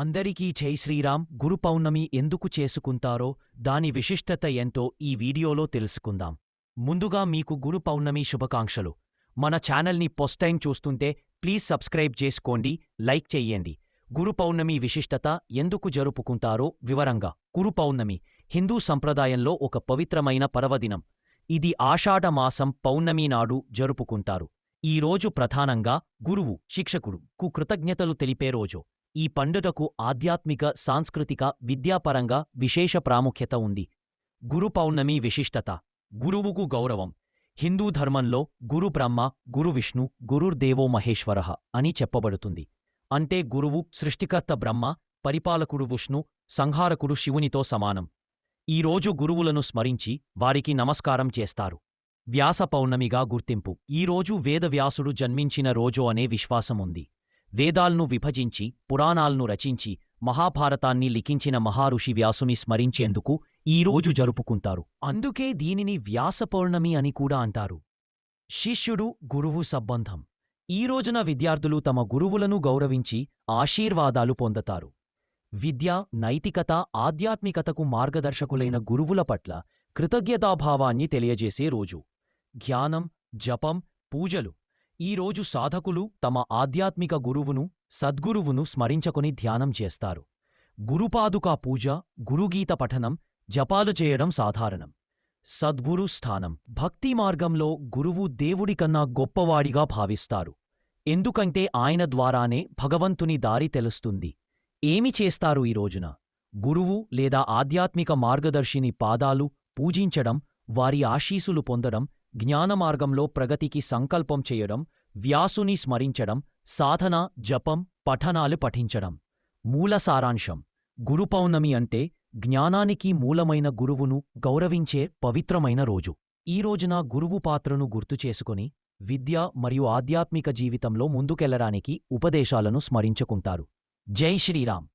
అందరికీ జై శ్రీరామ్. గురు పౌర్ణమి ఎందుకు చేసుకుంటారో దాని విశిష్టత ఎంతో ఈ వీడియోలో తెలుసుకుందాం. ముందుగా మీకు గురు పౌర్ణమి శుభాకాంక్షలు. మన ఛానల్ని టైం చూస్తుంటే ప్లీజ్ సబ్స్క్రైబ్ చేసుకోండి లైక్ చెయ్యండి గురు పౌర్ణమి విశిష్టత ఎందుకు జరుపుకుంటారో వివరంగా. గురు పౌర్ణమి హిందూ సంప్రదాయంలో ఒక పవిత్రమైన పర్వదినం. ఇది ఆషాఢమాసం పౌర్ణమి నాడు జరుపుకుంటారు. ఈ రోజు ప్రధానంగా గురువు శిక్షకుడు కు కృతజ్ఞతలు తెలిపే రోజు. ఈ పండుగకు ఆధ్యాత్మిక సాంస్కృతిక విద్యాపరంగా విశేష ప్రాముఖ్యత ఉంది. గురు పౌర్ణమి విశిష్టత గురువుకు గౌరవం హిందూ ధర్మంలో గురు బ్రహ్మ గురు విష్ణు గురుర్దేవో మహేశ్వర అని చెప్పబడుతుంది. అంటే గురువు సృష్టికర్త బ్రహ్మ పరిపాలకుడు విష్ణు సంహారకుడు శివునితో సమానం. ఈ రోజు గురువులను స్మరించి వారికి నమస్కారం చేస్తారు. వ్యాస పౌర్ణమిగా గుర్తింపు. ఈరోజు వేదవ్యాసుడు జన్మించిన రోజు అనే విశ్వాసముంది. వేదాల్ను విభజించి పురాణాల్ను రచించి మహాభారతాన్ని లిఖించిన మహారుషి వ్యాసుని స్మరించేందుకు ఈ రోజు జరుపుకుంటారు. అందుకే దీనిని వ్యాసపౌర్ణమి అని కూడా అంటారు. శిష్యుడు గురువు సంబంధం. ఈ రోజున విద్యార్థులు తమ గురువులను గౌరవించి ఆశీర్వాదాలు పొందతారు. విద్య నైతికత ఆధ్యాత్మికతకు మార్గదర్శకులైన గురువుల పట్ల కృతజ్ఞతాభావాన్ని తెలియజేసే రోజు. ధ్యానం జపం పూజలు. ఈ రోజు సాధకులు తమ ఆధ్యాత్మిక గురువును సద్గురువును స్మరించకొని ధ్యానం చేస్తారు. గురుపాదుకా పూజ గురుగీత పఠనం జపాలు చేయడం సాధారణం. సద్గురు స్థానం భక్తి మార్గంలో గురువు దేవుడికన్నా గొప్పవాడిగా భావిస్తారు. ఎందుకంటే ఆయన ద్వారానే భగవంతుని దారి తెలుస్తుంది. ఏమి చేస్తారు ఈ రోజున? గురువు లేదా ఆధ్యాత్మిక మార్గదర్శిని పాదాలు పూజించడం వారి ఆశీసులు పొందడం జ్ఞానమార్గంలో ప్రగతికి సంకల్పం చేయడం వ్యాసుని స్మరించడం సాధన జపం పఠనాలు పఠించడం. మూల సారాంశం. గురు పౌర్ణమి అంటే జ్ఞానానికి మూలమైన గురువును గౌరవించే పవిత్రమైన రోజు. ఈ రోజున గురువు పాత్రను గుర్తు చేసుకుని విద్య మరియు ఆధ్యాత్మిక జీవితంలో ముందుకెళ్ళడానికి ఉపదేశాలను స్మరించుకుంటారు. జై శ్రీరామ్!